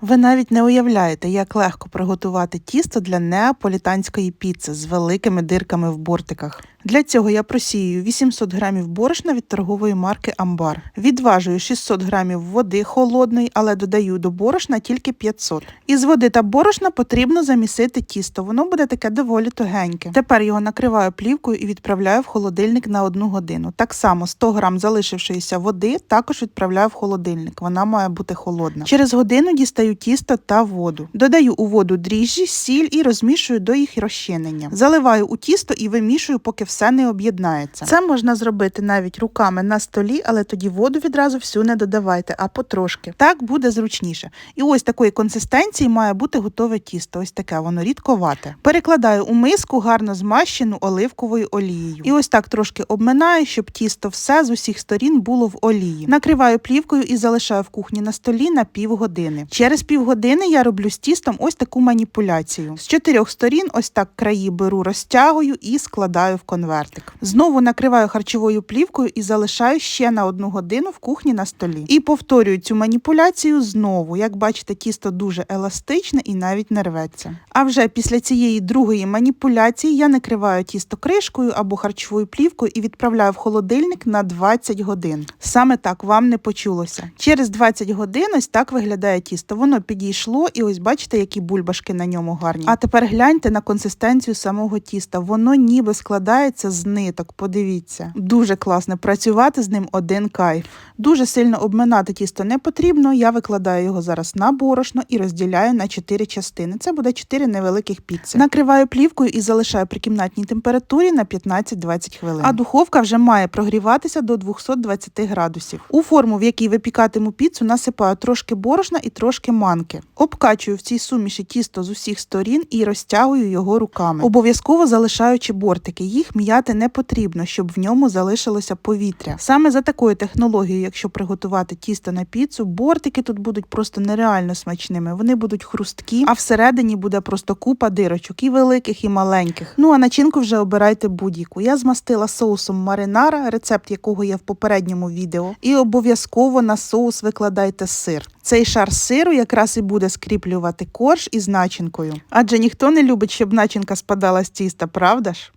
Ви навіть не уявляєте, як легко приготувати тісто для неаполітанської піци з великими дирками в бортиках. Для цього я просію 800 грамів борошна від торгової марки Амбар. Відважую 600 грамів води холодної, але додаю до борошна тільки 500. Із води та борошна потрібно замісити тісто. Воно буде таке доволі тугеньке. Тепер його накриваю плівкою і відправляю в холодильник на одну годину. Так само 100 грам залишившоїся води також відправляю в холодильник. Вона має бути холодна. Через годину дістаю тісто та воду. Додаю у воду дріжджі, сіль і розмішую до їх розчинення. Заливаю у тісто і вимішую, поки все не об'єднається. Це можна зробити навіть руками на столі, але тоді воду відразу всю не додавайте, а потрошки. Так буде зручніше. І ось такої консистенції має бути готове тісто. Ось таке воно рідковате. Перекладаю у миску гарно змащену оливковою олією. І ось так трошки обминаю, щоб тісто все з усіх сторін було в олії. Накриваю плівкою і залишаю в кухні на столі на півгодини. Через півгодини я роблю з тістом ось таку маніпуляцію. З чотирьох сторін ось так краї беру, розтягую і складаю в конвертик. Знову накриваю харчовою плівкою і залишаю ще на одну годину в кухні на столі. І повторюю цю маніпуляцію знову. Як бачите, тісто дуже еластичне і навіть не рветься. А вже після цієї другої маніпуляції я накриваю тісто кришкою або харчовою плівкою і відправляю в холодильник на 20 годин. Саме так вам не почулося. Через 20 годин ось так виглядає тісто. Воно підійшло, і ось бачите, які бульбашки на ньому гарні. А тепер гляньте на консистенцію самого тіста. Воно ніби складається з ниток. Подивіться, дуже класно працювати з ним один кайф. Дуже сильно обминати тісто не потрібно. Я викладаю його зараз на борошно і розділяю на 4 частини. Це буде 4 невеликих піци. Накриваю плівкою і залишаю при кімнатній температурі на 15-20 хвилин. А духовка вже має прогріватися до 220 градусів. У форму, в якій випікатиму піцу, насипаю трошки борошна і трошки манки. Обкачую в цій суміші тісто з усіх сторін і розтягую його руками. Обов'язково залишаючи бортики. Їх м'яти не потрібно, щоб в ньому залишилося повітря. Саме за такою технологією, якщо приготувати тісто на піцу, бортики тут будуть просто нереально смачними. Вони будуть хрусткі, а всередині буде просто купа дирочок, і великих, і маленьких. Ну а начинку вже обирайте будь-яку. Я змастила соусом маринара, рецепт якого є в попередньому відео. І обов'язково на соус викладайте сир. Цей шар сиру якраз і буде скріплювати корж із начинкою. Адже ніхто не любить, щоб начинка спадала з тіста, правда ж?